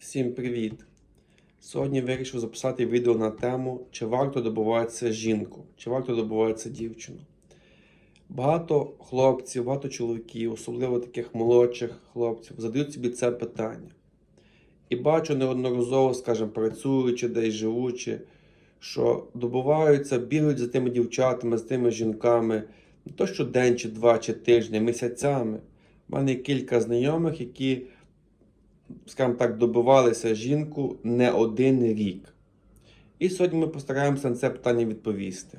Всім привіт! Сьогодні вирішив записати відео на тему, чи варто добуватися жінку, чи варто добуватися дівчину. Багато хлопців, багато чоловіків, особливо таких молодших хлопців, задають собі це питання. І бачу неодноразово, скажімо, працюючи, десь живучи, що добуваються, бігають за тими дівчатами, за тими жінками, не то що день, чи два, чи тижні, місяцями. У мене є кілька знайомих, які скажімо так, добивалися жінку не один рік. І сьогодні ми постараємося на це питання відповісти.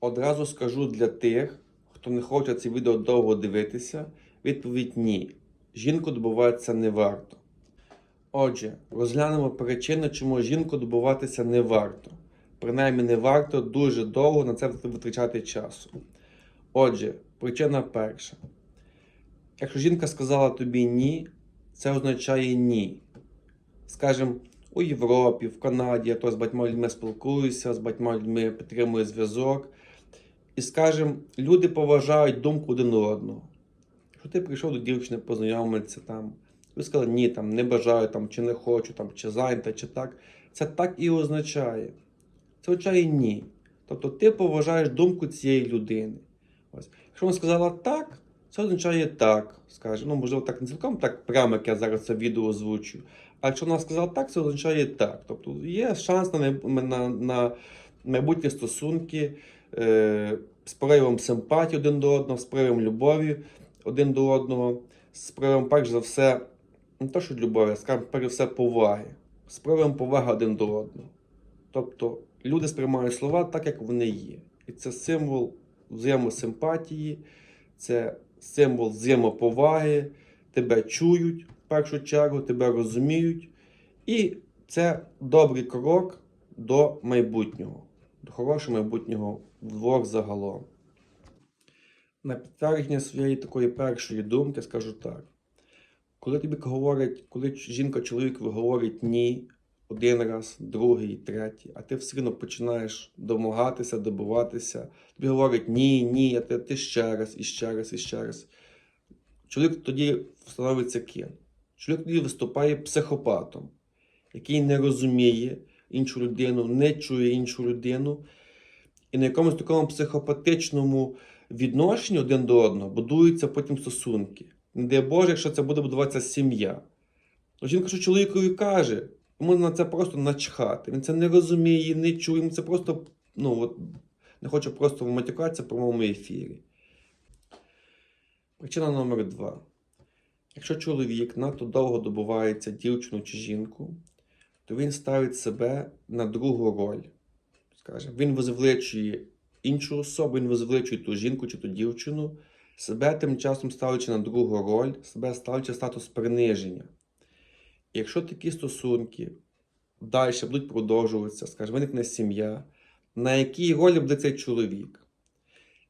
Одразу скажу для тих, хто не хоче це відео довго дивитися, відповідь ні. Жінку добуватися не варто. Отже, розглянемо причини, чому жінку добуватися не варто. Принаймні не варто дуже довго на це витрачати часу. Отже, причина перша. Якщо жінка сказала тобі ні, це означає ні. Скажем, у Європі, в Канаді, я то з батьма людьми спілкуюся, з батьма людьми підтримую зв'язок. І скажем, люди поважають думку один одного. Якщо ти прийшов до дівчини познайомитися там, ви сказали, ні, там, не бажаю, там, чи не хочу, там, чи зайнята, чи так. Це так і означає. Це означає ні. Тобто ти поважаєш думку цієї людини. Ось. Якщо вона сказала так, це означає так, скаже. Ну, можливо, так не цілком так прямо, як я зараз це відео озвучую. А якщо вона сказала так, це означає так. Тобто є шанс на, на, на майбутні стосунки е, з проявом симпатії один до одного, з проявом любові один до одного, з проявом, перш за все, не то, що любові, а скажімо, перш за все поваги, з проявом поваги один до одного. Тобто люди сприймають слова так, як вони є. І це символ взаємосимпатії, це символ взаємоповаги, тебе чують в першу чергу, тебе розуміють. І це добрий крок до майбутнього, до хорошого майбутнього вдвох загалом. На підтвердження своєї такої першої думки скажу так. Коли тобі говорять, коли жінка чоловік говорить ні один раз, другий, третій, а ти все одно починаєш домагатися, добиватися, тобі говорять ні, ні, а ти, ти ще раз, і ще раз, і ще раз. Чоловік тоді становиться ким? Чоловік тоді виступає психопатом, який не розуміє іншу людину, не чує іншу людину, і на якомусь такому психопатичному відношенні один до одного будуються потім стосунки. Не дай Боже, якщо це буде будуватися сім'я. Жінка, що чоловікові каже, йому на це просто начхати. Він це не розуміє, не чує, йому це просто, ну от, не хочу просто матюкатися по моєму ефірі. Причина номер два. Якщо чоловік надто довго добувається дівчину чи жінку, то він ставить себе на другу роль. Скажімо, він возвеличує іншу особу, він возвеличує ту жінку чи ту дівчину, себе тим часом ставлячи на другу роль, себе ставлячи статус приниження. Якщо такі стосунки далі будуть продовжуватися, скажімо, виникне сім'я, на якій ролі буде цей чоловік?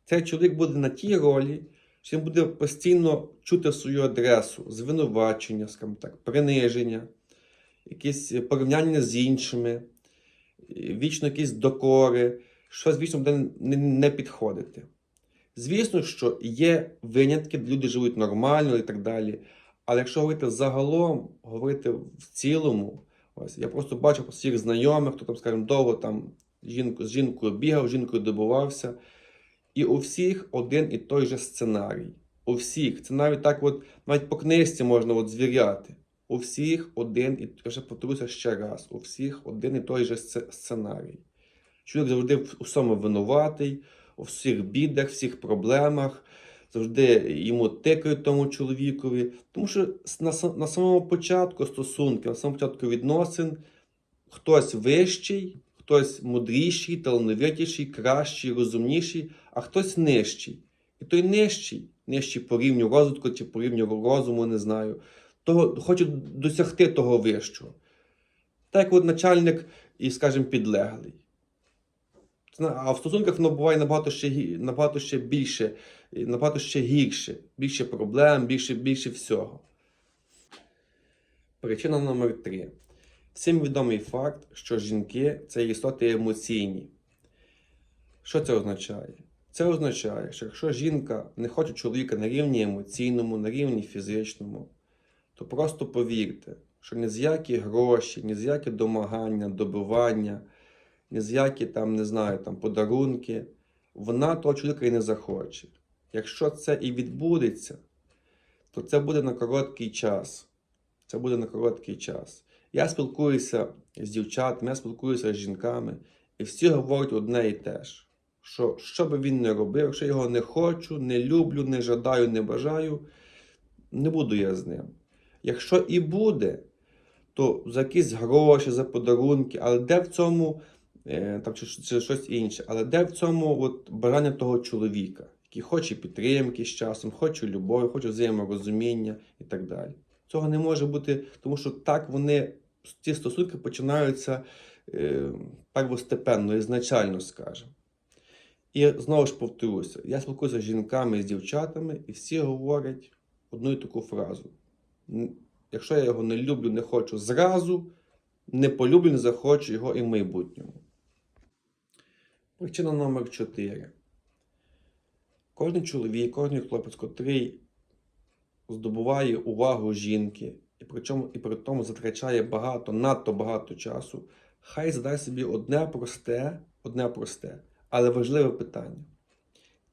Цей чоловік буде на тій ролі, що він буде постійно чути свою адресу, звинувачення, скажімо так, приниження, якісь порівняння з іншими, вічно якісь докори, щось вічно буде не підходити. Звісно, що є винятки, де люди живуть нормально і так далі. Але якщо говорити загалом, говорити в цілому, ось я просто бачу всіх знайомих, хто там, скажімо, довго там жінку, з жінкою бігав, з жінкою добувався. І у всіх один і той же сценарій. У всіх. Це навіть так, от, навіть по книжці можна от звіряти. У всіх один, і я ще повторюся ще раз, у всіх один і той же сценарій. Чоловік завжди в усьому винуватий, у всіх бідах, всіх проблемах, завжди йому тикають тому чоловікові. Тому що на, на самому початку стосунків, на самому початку відносин хтось вищий, хтось мудріший, талановитіший, кращий, розумніший, а хтось нижчий. І той нижчий, нижчий по рівню розвитку чи по рівню розуму, не знаю, того, хоче досягти того вищого. Так як от начальник і, скажімо, підлеглий. А в стосунках воно буває набагато ще, набагато ще більше, набагато ще гірше, більше проблем, більше, більше всього. Причина номер три. Всім відомий факт, що жінки це істоти емоційні. Що це означає? Це означає, що якщо жінка не хоче чоловіка на рівні емоційному, на рівні фізичному, то просто повірте, що ні з які гроші, ні з які домагання, добивання, ні з які там, не знаю, там подарунки, вона того чоловіка і не захоче. Якщо це і відбудеться, то це буде на короткий час. Це буде на короткий час. Я спілкуюся з дівчатами, я спілкуюся з жінками, і всі говорять одне і те ж. Що, що би він не робив, якщо я його не хочу, не люблю, не жадаю, не бажаю, не буду я з ним. Якщо і буде, то за якісь гроші, за подарунки, але де в цьому, е, там, чи, чи щось інше, але де в цьому от, бажання того чоловіка, який хоче підтримки з часом, хоче любові, хоче взаєморозуміння і так далі. Цього не може бути, тому що так вони, ці стосунки починаються е, первостепенно, ізначально, скажімо. І знову ж повторюся, я спілкуюся з жінками, з дівчатами, і всі говорять одну і таку фразу. Якщо я його не люблю, не хочу зразу, не полюблю, не захочу його і в майбутньому. Причина номер 4. Кожен чоловік, кожен хлопець, котрий здобуває увагу жінки, і причому і при тому затрачає багато, надто багато часу, хай задай собі одне просте, одне просте, але важливе питання.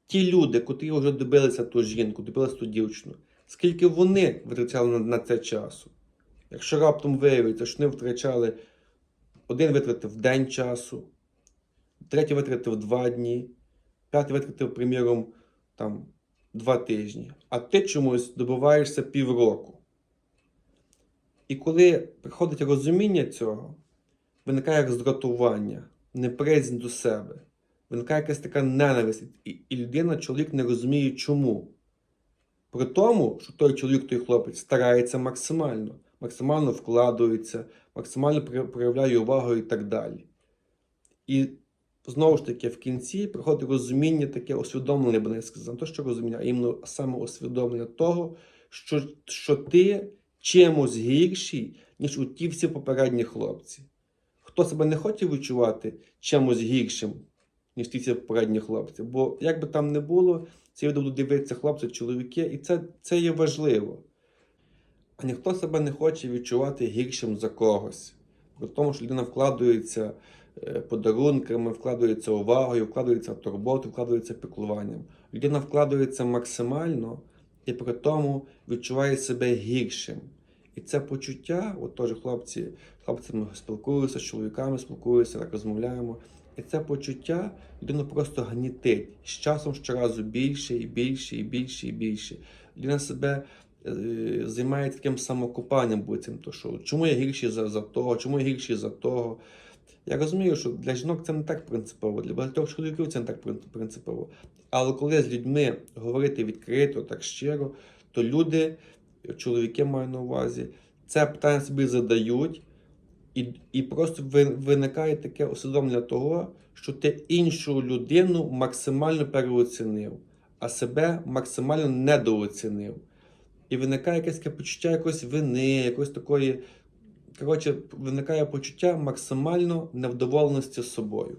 Ті люди, котрі вже добилися ту жінку, добилися ту дівчину, скільки вони витрачали на це часу? Якщо раптом виявиться, що вони втрачали, один витратив день часу, третій витратив два дні, п'ятий витратив, приміром, там, два тижні, а ти чомусь добиваєшся півроку. І коли приходить розуміння цього, виникає як здратування, неприязнь до себе, виникає якась така ненависть, і, людина, чоловік не розуміє чому. При тому, що той чоловік, той хлопець старається максимально, максимально вкладується, максимально проявляє увагу і так далі. І знову ж таки, в кінці приходить розуміння, таке усвідомлення, би не сказав, не то, що розуміння, а іменно саме усвідомлення того, що, що ти чимось гірший, ніж у ті всі попередні хлопці. Хто себе не хоче відчувати чимось гіршим, ніж ті всі попередні хлопці. Бо як би там не було, це відео будуть дивитися хлопці, чоловіки, і це, це є важливо. А ніхто себе не хоче відчувати гіршим за когось. При тому, що людина вкладається е, подарунками, вкладається увагою, вкладається турботу, вкладається піклуванням. Людина вкладається максимально і при тому відчуває себе гіршим. І це почуття, от теж хлопці, хлопцями спілкуюся, з чоловіками спілкуюся, так розмовляємо. І це почуття людину просто гнітить з часом щоразу більше і більше, і більше, і більше. Людина себе е, займає таким самокопанням то що чому я гірший за, за того, чому я гірший за того. Я розумію, що для жінок це не так принципово, для багатьох чоловіків це не так принципово. Але коли з людьми говорити відкрито, так щиро, то люди, чоловіки маю на увазі, це питання собі задають, і, і просто виникає таке усвідомлення того, що ти іншу людину максимально переоцінив, а себе максимально недооцінив. І виникає якесь таке почуття якоїсь вини, якоїсь такої. Коротше, виникає почуття максимально невдоволеності собою.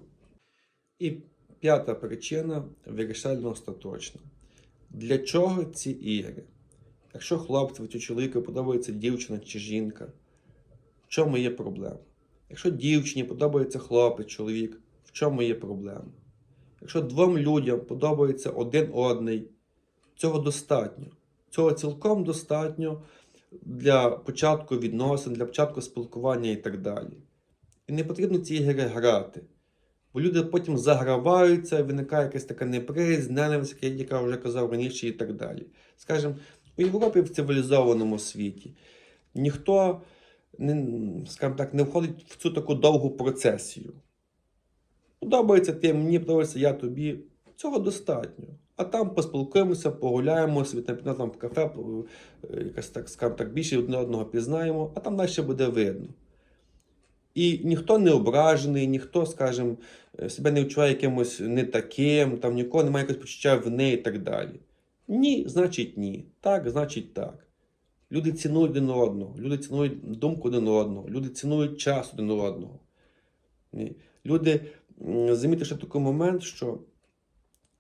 І п'ята причина вирішальна остаточна. Для чого ці ігри? Якщо хлопцю чи чоловіку подобається дівчина чи жінка, в чому є проблема? Якщо дівчині подобається хлопець, чоловік, в чому є проблема? Якщо двом людям подобається один одний, цього достатньо. Цього цілком достатньо для початку відносин, для початку спілкування і так далі. І не потрібно ці ігри грати. Бо люди потім заграваються, виникає якась така неприязнь, ненависть, як я вже казав раніше, і так далі. Скажімо, у Європі в цивілізованому світі ніхто не, скажімо так, не входить в цю таку довгу процесію. Подобається ти, мені подобається я тобі. Цього достатньо. А там поспілкуємося, погуляємо, собі там, в кафе, е, якось так, скажімо так, більше одне одного пізнаємо, а там далі буде видно. І ніхто не ображений, ніхто, скажімо, е, себе не відчуває якимось не таким, там нікого немає якогось почуття вини і так далі. Ні, значить ні. Так, значить так. Люди цінують один одного, люди цінують думку один одного, люди цінують час один одного. Люди замітили ще такий момент, що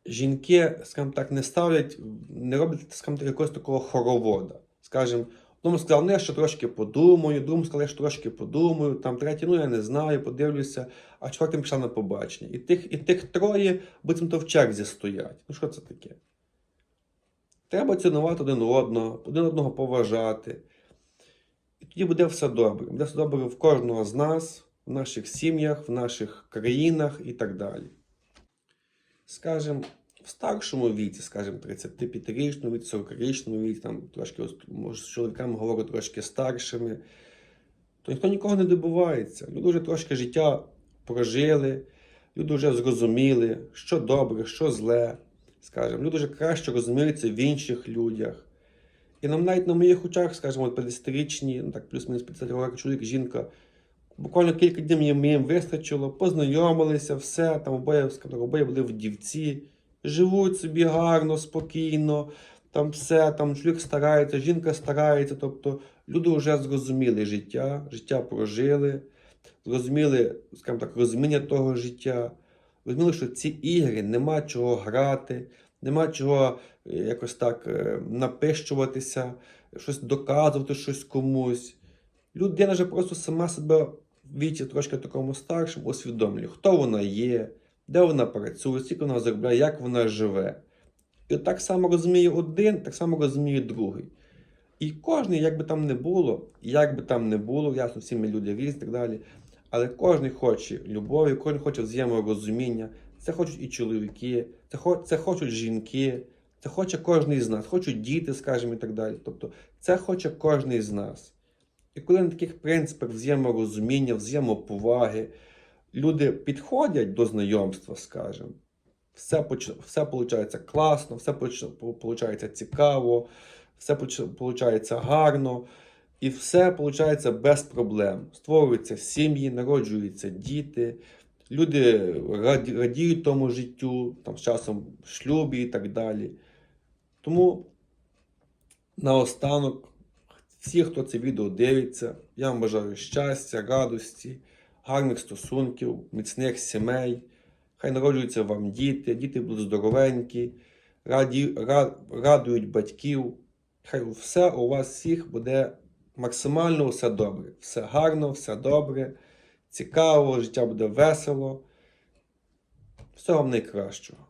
жінки, скажімо так, не ставлять, не роблять, скажімо так, якогось такого хоровода. Скажімо, Одному сказав, ну я ще трошки подумаю, другому сказав, я ще трошки подумаю, там третій, ну я не знаю, подивлюся, а четвертим пішла на побачення. І тих, і тих троє буцімто в черзі стоять. Ну що це таке? Треба цінувати один одного, один одного поважати. І тоді буде все добре. Буде все добре в кожного з нас, в наших сім'ях, в наших країнах і так далі. Скажем, в старшому віці, скажімо, 35-річному віці, 40-річному віці, там трошки, може, з чоловіками говорю трошки старшими, то ніхто нікого не добувається. Люди вже трошки життя прожили, люди вже зрозуміли, що добре, що зле. Скажімо, люди вже краще розуміються в інших людях. І нам навіть на моїх очах, скажімо, 50-річні, ну так, плюс-мінус 50 років чоловік, жінка, буквально кілька днів їм, вистачило, познайомилися, все, там обоє, обоє були вдівці, живуть собі гарно, спокійно, там все, там чоловік старається, жінка старається. Тобто люди вже зрозуміли життя, життя прожили, зрозуміли, скажімо так, розуміння того життя. Розуміли, що ці ігри нема чого грати, нема чого е, якось так е, напищуватися, щось доказувати щось комусь. Людина вже просто сама себе віці трошки такому старшому усвідомлює, хто вона є, де вона працює, скільки вона заробляє, як вона живе. І так само розуміє один, так само розуміє другий. І кожен, як би там не було, як би там не було, ясно, всі ми люди різні і так далі. Але кожен хоче любові, кожен хоче взаєморозуміння. Це хочуть і чоловіки, це, це хочуть жінки, це хоче кожен з нас, хочуть діти, скажімо, і так далі. Тобто це хоче кожен з нас. І коли на таких принципах взаєморозуміння, взаємоповаги, люди підходять до знайомства, скажімо, все, все виходить класно, все виходить цікаво, все виходить гарно. І все виходить без проблем. Створюються сім'ї, народжуються діти, люди раді- радіють тому життю, там, з часом шлюбі і так далі. Тому наостанок, всі, хто це відео дивиться, я вам бажаю щастя, радості, гарних стосунків, міцних сімей. Хай народжуються вам діти, діти будуть здоровенькі, раді, ра- радують батьків. Хай все у вас всіх буде максимально все добре. Все гарно, все добре, цікаво, життя буде весело. Всього вам найкращого.